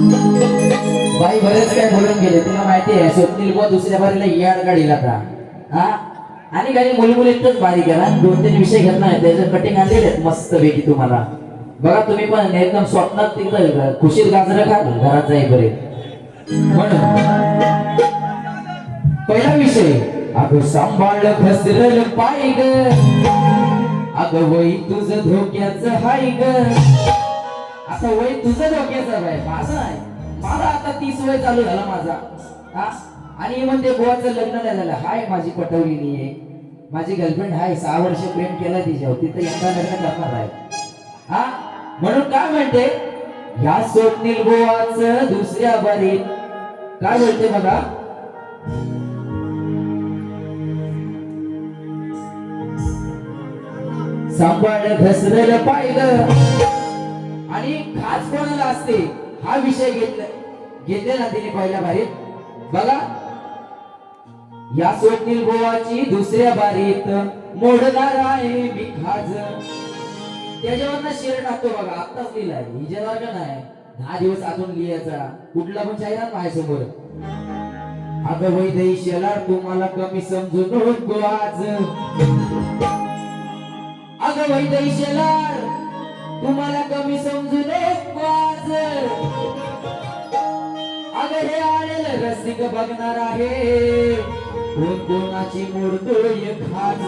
बाई बरेच काय बोलून गेले. तुला माहिती आहे स्वप्नील बुवा दुसऱ्या बारीला याड काढील आता हा? आणि काही मुली मुली इतकंच बारीक आहे ना दोन तीन विषय घेत नाही. त्याचं कटिंग आणलेले आहेत मस्त पैकी तुम्हाला. बघा तुम्ही पण एकदम स्वप्नात तिकडं खुशीत गाजरं का घरात जाईपर्यंत म्हणून पहिला विषय अगं सांभाळ घसरल पाय ग. अगं वय तुझं धोक्याचं हाय ग. आता वय तुझं डोक्याचं आहे. माझं आहे मला आता तीस वय चालू झाला माझा. हा? आणि म्हणते गोवाचं लग्न नाही झालं. हाय माझी पटवलेली आहे. माझी गर्लफ्रेंड हाय. सहा वर्ष प्रेम केला तिच्यावर. तिथं यंदा लग्न करणार आहे. हा? म्हणून काय म्हणते? ह्या स्वप्नील गोवाच दुसऱ्या बारीत. काय बोलते बघा? सांभाळ घसरलं पाहिलं. आणि खास कोणाला असते हा विषय घेतला घेतलेला तिने पहिल्या बारीत. बघा. या स्वप्नील गोवाची दुसऱ्या बारीत. मोडणार आहे मी खाज. त्याच्यावर शेर टाकतो बघा. आत्ताच लिहिलाय. हिजेवर का नाही. दहा दिवस आतून लिहायचा. कुठला पण चाही माझ्यासमोर. अगं वैदई शेलार तुम्हाला कमी समजून नको आज अगं वैदई शेलार. तुम्हाला कमी समजू नको आज अगं हे आलेल रसिक बघणार आहे. कोण कोणाची मोडतोय खाज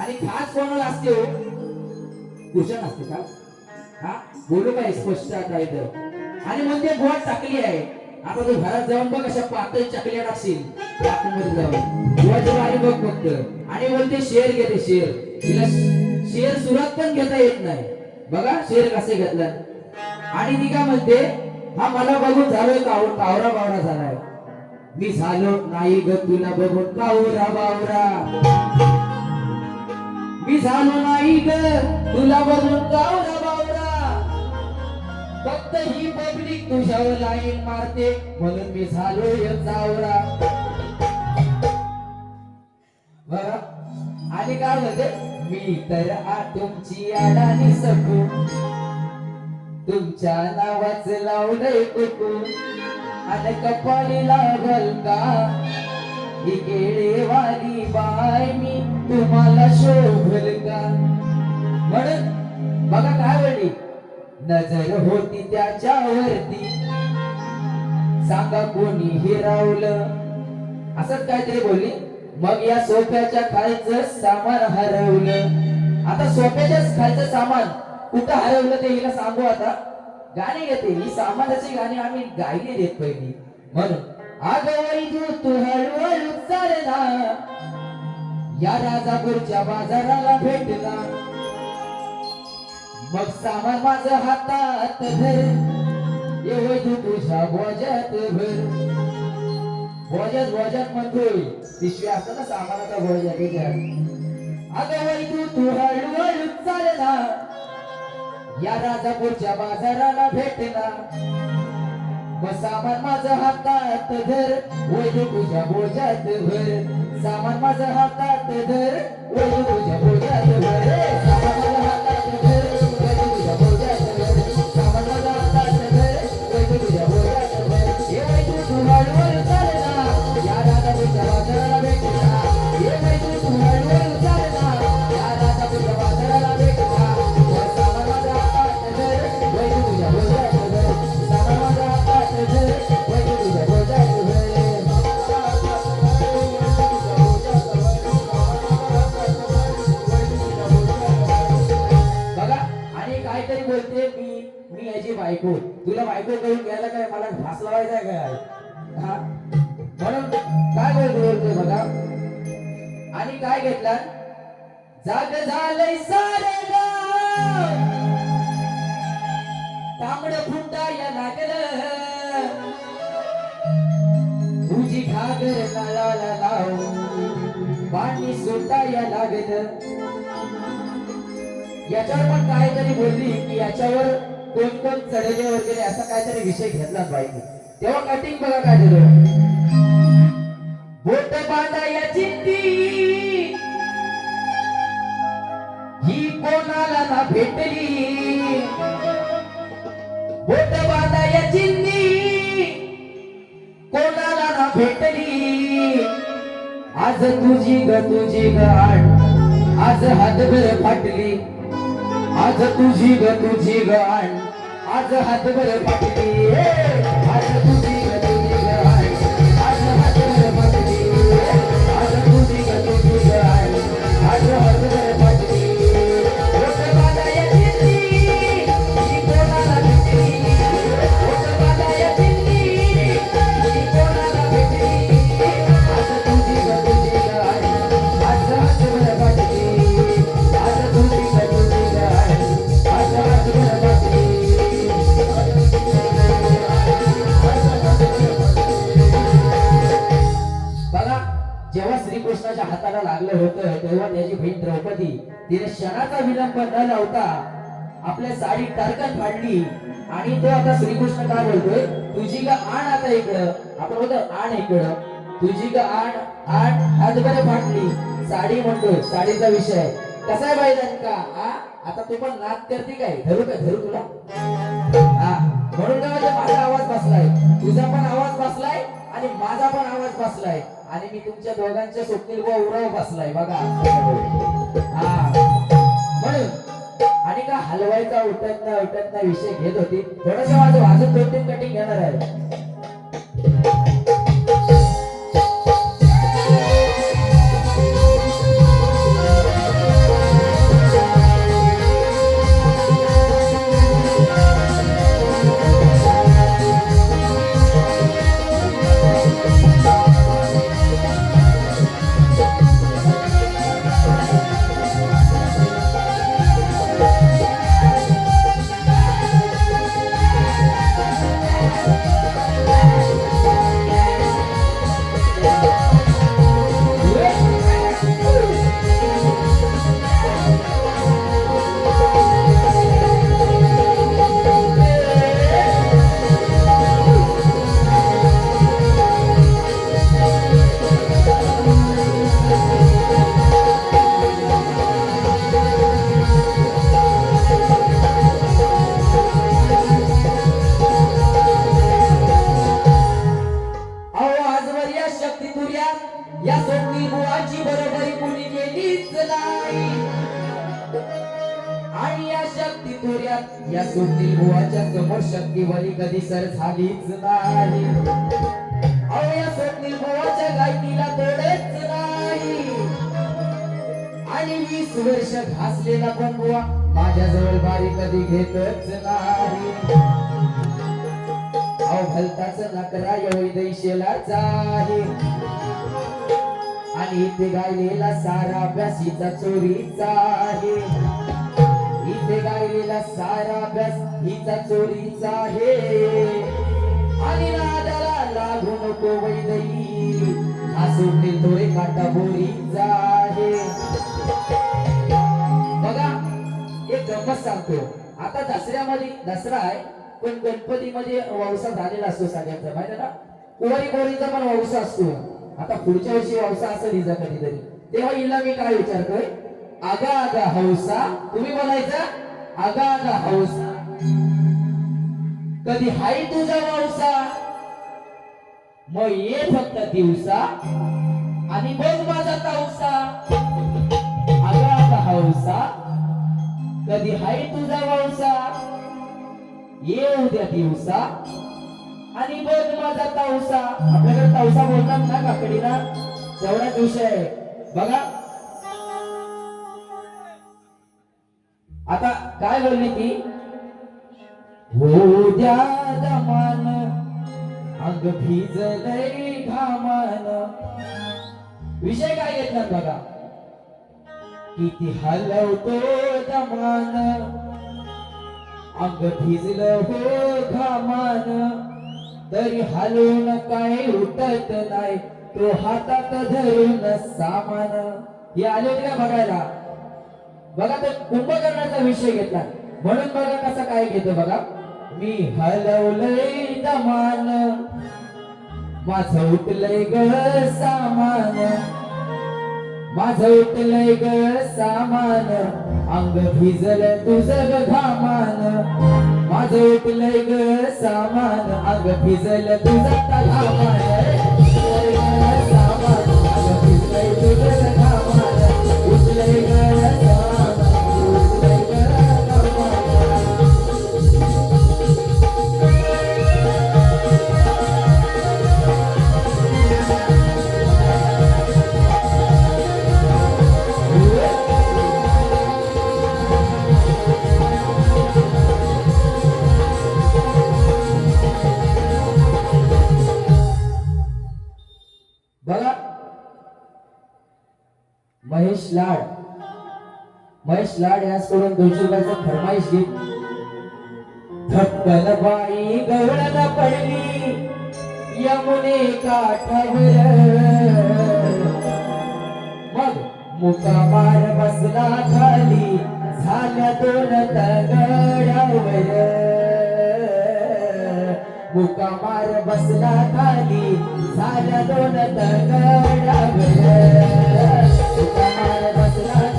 आणि खास कोणाला असते हो? कुशन असते का? हा? बोलू काय स्पष्ट आता इथं आणि म्हणजे गोड टाकली आहे. आता तू घरात जाऊन बघ अशा पातळी चकल्या टाकशील. मध्ये जाऊन. जे बारी बघ फक्त. आणि बोलते शेर घेते शेर. तिला शेर सुरात पण घेता येत नाही. बघा शेर कसे घेतलं? आणि ती काय म्हणते हा मला बघून झालोय काव हो? कावरा बावरा झालाय मी झालो नाही ग तुला बघून. कावरा बावरा. मी झालो नाही ग तुला बघून. कावरा बावरा. फक्त ही पब्लिक तुझ्यावर लाईन मारते म्हणून मी झालो एक जावरा बघा. आणि काय म्हणते? मी तर तुमची अडाणी सकू तुमच्या नावाचं लावलंय कुकू आणि कपाळी लागल का? ही बाय मी तुम्हाला शोभल का? म्हणून बघा काय म्हणली? नजर होती त्याच्यावरती. सांगा कोणी हिरावलं असंच काहीतरी बोलली? मग या सोफ्याच्या खालचं सामान हरवलं. आता सोफ्याच्या खालचं सामान कुठं हरवलं ते हिला सांगू आता. गाणी घेते ही सामानाची गाणी आम्ही गायली देत पहिली. म्हणून अगं वैदू तू हळूहळू चालला. या राजापूरच्या बाजाराला भेटला. मग सामान माझं हातात धर ये वैदू तुझ्या भर. भोजन भोजन म्हणतोय पिशवी असतं ना सामानाचा भोजन त्याच्यात अगं वैदू तू हळूहळू चालना या राजापूरच्या बाजाराला भेटला. मग सामान माझं हातात धर. वैदू तुझ्या बोजात भर. सामान माझं हातात धर. वैदू तुझ्या बोजात भर. नळाला लावून पाणी याच्यावर पण काहीतरी बोलली की याच्यावर कोण कोण चढले वगैरे असा काहीतरी विषय घेतला पाहिजे. तेव्हा कटिंग बघा काय दिलं बोट बांधा ही कोणाला ना भेटली. बोट बांधा कोणाला ना भेटली. आज तुझी ग तुझी ग आण आज हातभर फाटली. आज तुझी ग तुझी ग आण आज हातभर फाटली. आज तुझी आपल्या साडी फाडली आणि तो आता श्रीकृष्ण काय बोलतोय? तुझी ग आण आता इकडं. आपण बोलतो आण इकडं. तुझी ग आण आण हातभर फाटली. साडी म्हणतोय साडीचा विषय. कसा आहे बाई का आता तू पण नाद करते काय? धरू का? धरू तुला? हा. म्हणून काय म्हणजे माझा आवाज बसलाय. तुझा पण आवाज बसलाय आणि माझा पण आवाज बसलाय. आणि मी तुमच्या दोघांच्या स्वप्नील व उराव बसलाय. बघा. हा. म्हणून आणि का हलवायचा उठत ना उठत ना विषय घेत होती. थोडस माझं अजून दोन तीन कटिंग घेणार आहे. शक्ती या सोडली बुवाच्या समोर शक्ती बली कधी सर झालीच नाही. अहो या सोडली बुवाच्या गायकीला तोडेच नाही. आणि वीस वर्ष घासलेला पण बुवा माझ्या जवळ बारी कधी घेतच नाही. अहो भलताच नकरा एवढी दैशेला जाही. आणि इथे गायलेला सारा अभ्यास चोरीचा आहे. इथे गायलेला सारा अभ्यास हिचा चोरीचा आहे. आणि नादाला लागू नको वैदई हा सोडले थोडे काटा बोरीचा आहे. बघा एक गमत सांगतो. आता दसऱ्यामध्ये दसरा आहे पण गणपतीमध्ये वावसा झालेला असतो सगळ्यांचा माहिती ना कुवारी बोरीचा पण वावसा असतो. आता पुढच्या वर्षी वावसा असेल हिचा कधीतरी. तेव्हा हिला मी काय विचारतोय? आगा आगा हौसा तुम्ही बोलायचा? आगा आगा हौसा. कधी हाय तुझा वौसा मग ये फक्त दिवसा. आणि बघ माझा तावसा. आगा हौसा. कधी हाय तुझा वौसा ये उद्या दिवसा. आणि बघ माझा तावसा. आपल्याकडे तावसा बोलतात ना काकडीला? तेवढाच विषय आहे. बघा. आता काय बोलली ती हो द्या दमान अंग भिजलय घामान. विषय काय घेतला बघा? किती हलवतो दमान अंग भिजलं हो घामान. तरी हलवून काय उठत नाही तो हातात धरून सामान. हे आले का बघायला? बघा ते कुंभकर्णाचा विषय घेतला. म्हणून बघा कसं काय घेतो बघा. मी हलवलंय दमान. माझं उठलंय ग सामान. माझं उठलंय ग सामान. अंग भिजल तुझं ग घामान. माझं उठलंय ग सामान. अंग भिजल तुझं तलामान. महेश लाड याचकडून दोनशे रुपयाचा फरमाईश घेत धक्कन बाई गवळण पडली यमुने काठावर. मग मुकामार बसला खाली झाल्या दोन तगडावर मुकामार बसला खाली झाल्या दोन तगडावर मुकामार बसला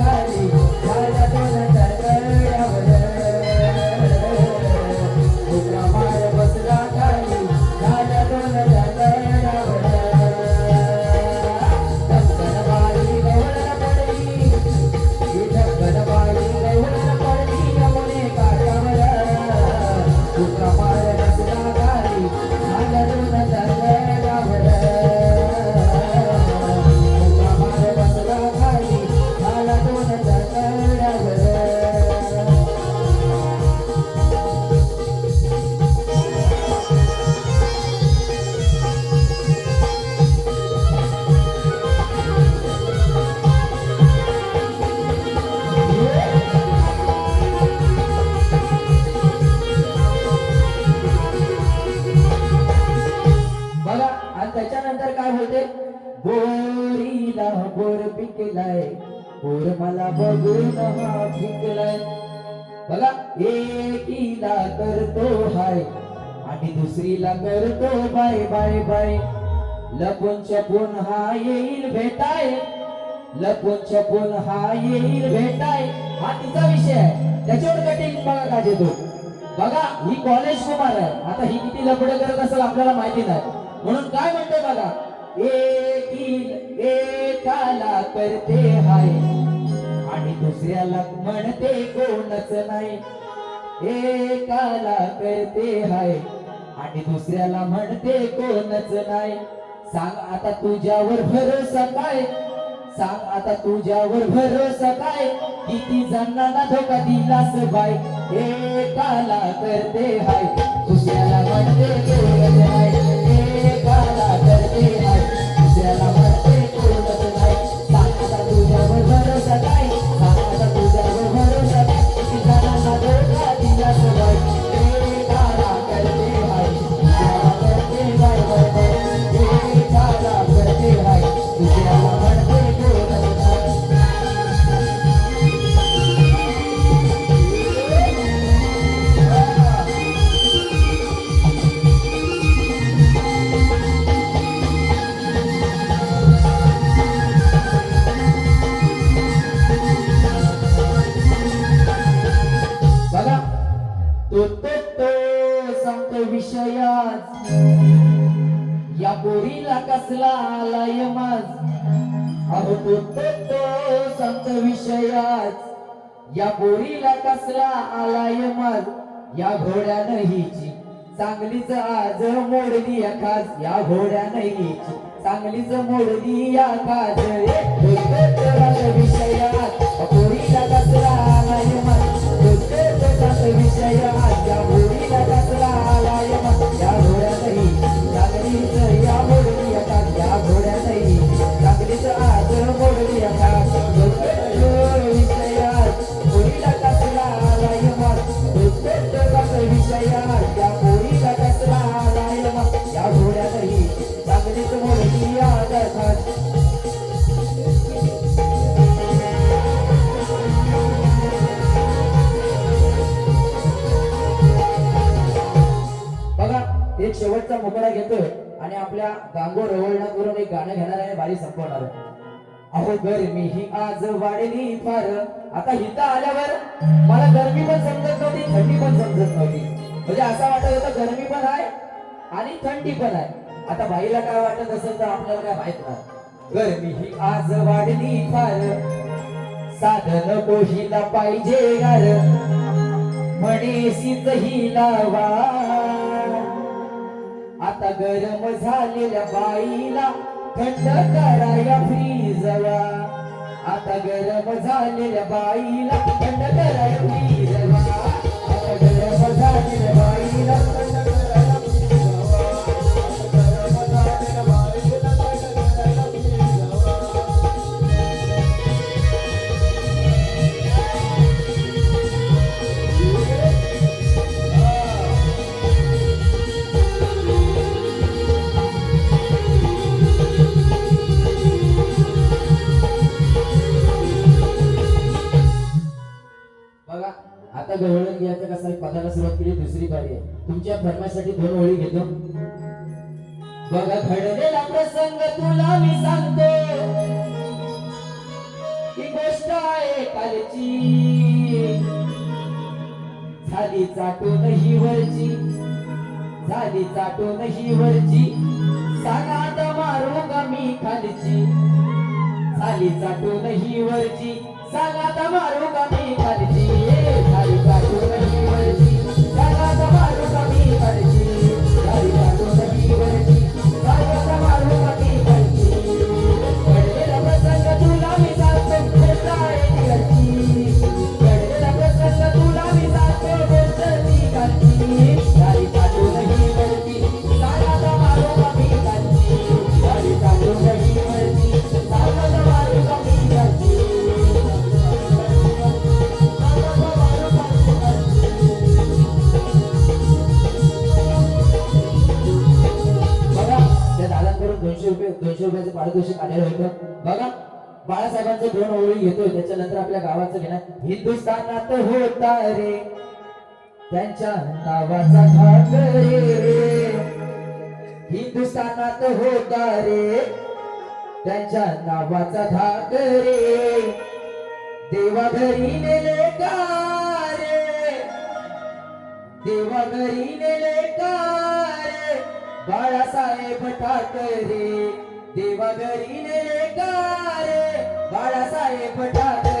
म्हणतो बाय बाय बाय. लपून छपून हा येईल भेटाय. लपून छपून हा येईल भेटाय. हा तिचा विषय आहे. त्याच्यावर कटिंग बघा का देतो. बघा ही कॉलेज कुमार आहे. आता ही किती लपड करत असेल आपल्याला माहिती नाही. म्हणून काय म्हणते बघा? एकील एकाला करते हाय. आणि दुसऱ्याला म्हणते कोणच नाही. एकाला करते हाय. आणि दुसऱ्याला म्हणते कोणच नाही. सांग आता तुझ्यावर भरोसा काय? सांग आता तुझ्यावर भरोसा काय? किती जणांना धोका दिलास बाय एकाला करते हाय. दुसऱ्याला म्हणते कोणच नाही. कसला आलाय माज अहो तो तो संत सांगतो विषयात या बोरीला कसला आलाय माज या घोड्यानं हिची चांगलीच आज मोडली या खास या घोड्यानं हिची चांगलीच मोडली या खास विषयात बोरीला कसला शेवटचा मुकडा घेतोय आणि आपल्या गांगो रवळणा करून एक गाणं घेणार आहे बारी संपवणार आहे. अहो गरमी ही आज वाढली फार. आता इथं आल्यावर मला गरमी पण समजत नव्हती थंडी पण समजत नव्हती. म्हणजे असं वाटत होतं गरमी पण आहे आणि थंडी पण आहे. आता बाईला काय वाटत असेल तर आपल्याला काय माहीत नाही. गरमी ही आज वाढली फार. साधन कोहिला पाहिजे गार म्हणेसीच हिला वा आता गरम झालेल्या बाईला थंड कराया फ्रीजवा आता गरम झालेल्या बाईला थंड कराया फ्रीज सुरुवात केली दुसरी पारी आहे. तुमच्या फरमासाठी दोन ओळी घेतो. बघा घडलेला प्रसंग तुला मी सांगतो. ही गोष्ट आहे कालची. झाली चाटून ही वरची. झाली चाटून ही वरची. सांगा मारू का मी खालची? झाली चाटून ही वरची. सांगा मारू का मी खालची? आलेलं होतं. बघा बाळासाहेबांचं दोन ओळी घेतोय. त्याच्यानंतर आपल्या गावाचं घेणार. हिंदुस्थानात होता रे. त्यांच्या नावाचा भाग रे. हिंदुस्थानात होता रे. त्यांच्या नावाचा धाक रे. देवा घरी नेले का रे? देवा घरी नेले का रे? बाळासाहेब ठाकरे. देवा घरी रे बाळासाहेब ठाकरे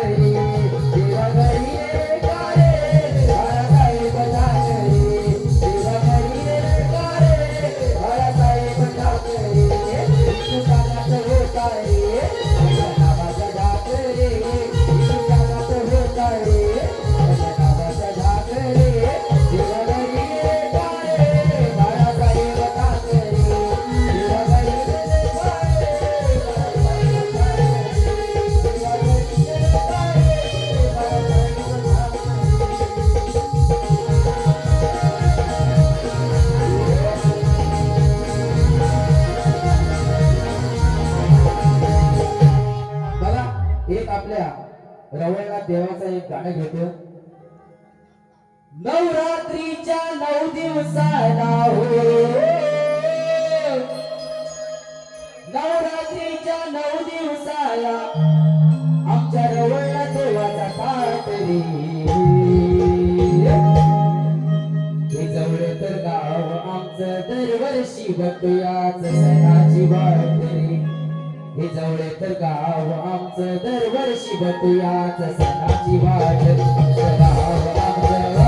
नवरात्रीच्या नऊ दिवसाला हो. नवरात्रीच्या नऊ दिवसाला आमच्या रवळला देवाचा ताट जवळ तर गाव आमचं दरवर्षी बघूयाच सणाची वाट हे जवळ तर गाव आमचं दरवर्षी बघूयाच सणाची वाट गाव आमचं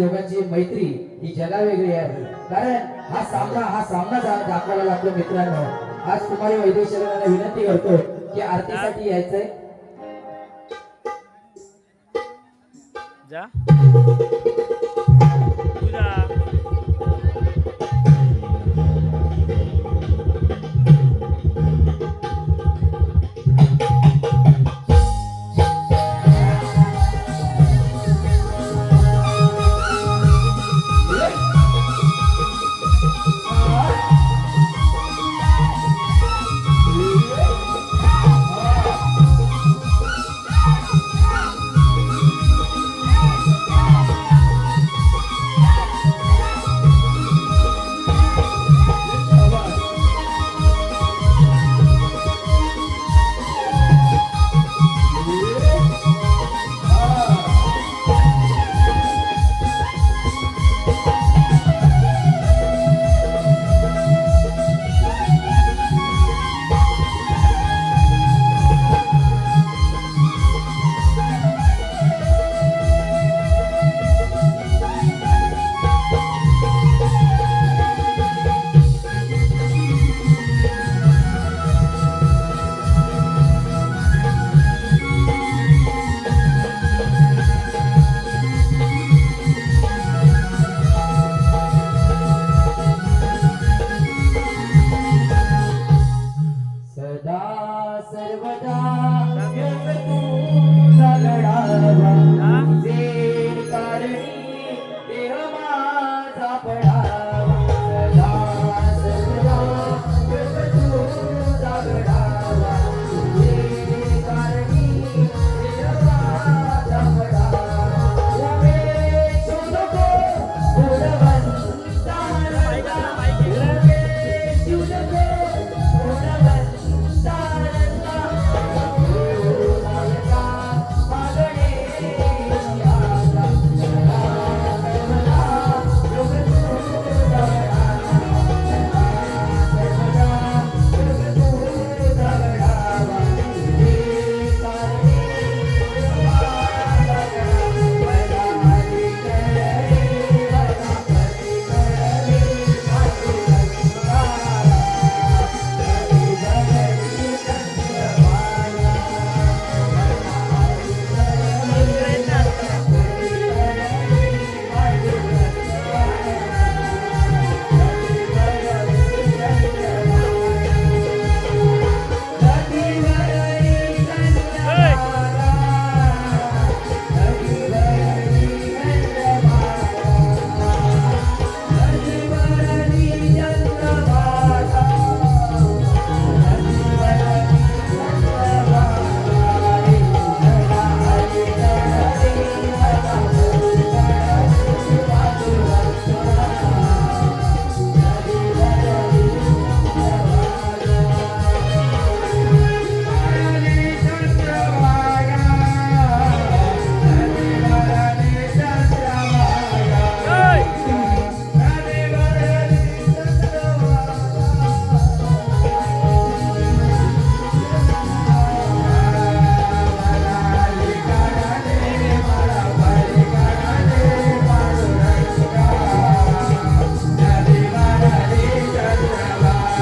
दोघांची मैत्री ही जगावेगळी आहे. कारण हा सामना हा सामना जा- दाखवायला लागतो मित्रांनो. आज कुमारी वैद्यशाला विनंती करतो की आरतीसाठी यायचंय. जा.